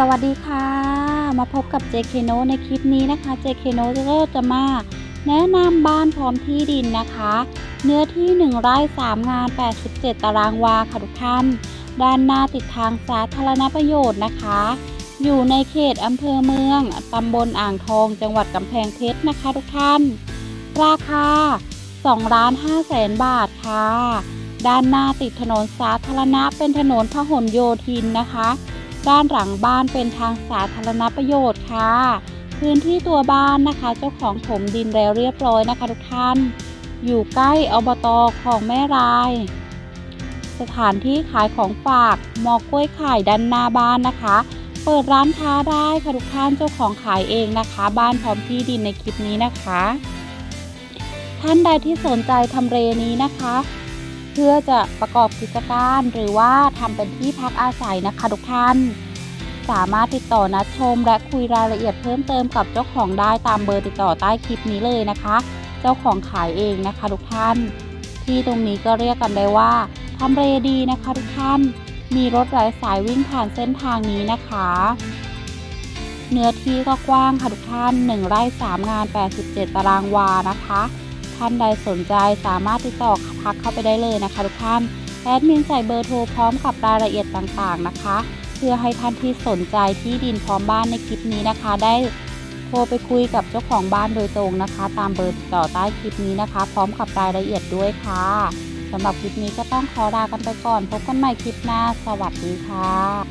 สวัสดีค่ะ มาพบกับ JK n o ในคลิปนี้นะคะ JK n o ก็จะมาแนะนำบ้านพร้อมที่ดินนะคะ เนื้อที่ 1 ไร่ 3 งาน 87 ตารางวาค่ะทุกท่าน ด้านหน้าติดทางสาธารณประโยชน์นะคะ อยู่ในเขตอำเภอเมืองตำบลอ่างทอง จังหวัดกำแพงเพชรนะคะทุกท่าน ราคา2ล้าน5แสนบาทค่ะ ด้านหน้าติดถนนสาธารณะเป็นถนนพหลโยธินนะคะ ด้านหลังบ้านเป็นทางสาธารณประโยชน์ค่ะ พื้นที่ตัวบ้านนะคะ เจ้าของถมดินแล้วเรียบร้อยนะคะทุกท่าน อยู่ใกล้อบตของแม่ราย สถานที่ขายของฝากมอกล้วยไข่ด้านหน้าบ้านนะคะ เปิดร้านค้าได้ค่ะทุกท่านเจ้าของขายเองนะคะ บ้านพร้อมที่ดินในคลิปนี้นะคะ ท่านใดที่สนใจทำเลนี้นะคะ พื่อจะประกอบกิจการหรือว่าทำเป็นที่พักอาศัยนะคะทุกท่าน สามารถติดต่อนัดชมและคุยรายละเอียดเพิ่มเติมกับเจ้าของได้ตามเบอร์ติดต่อใต้คลิปนี้เลยนะคะ เจ้าของขายเองนะคะทุกท่าน ที่ตรงนี้ก็เรียกกันได้ว่าทำเลดีนะคะทุกท่าน มีรถหลายสายวิ่งผ่านเส้นทางนี้นะคะ เนื้อที่ก็กว้างค่ะทุกท่าน 1 ไร่ 3 งาน 87 ตารางวานะคะ ท่านใดสนใจสามารถติดต่อพักเข้าไปได้เลยนะคะทุกท่านแอดมินใส่เบอร์โทรพร้อมกับรายละเอียดต่างๆนะคะ เพื่อให้ท่านที่สนใจที่ดินพร้อมบ้านในคลิปนี้นะคะ ได้โทรไปคุยกับเจ้าของบ้านโดยตรงนะคะ ตามเบอร์ติดต่อใต้คลิปนี้นะคะ พร้อมกับรายละเอียดด้วยค่ะสำหรับคลิปนี้ก็ต้องขอลากันไปก่อน พบกันใหม่คลิปหน้า สวัสดีค่ะ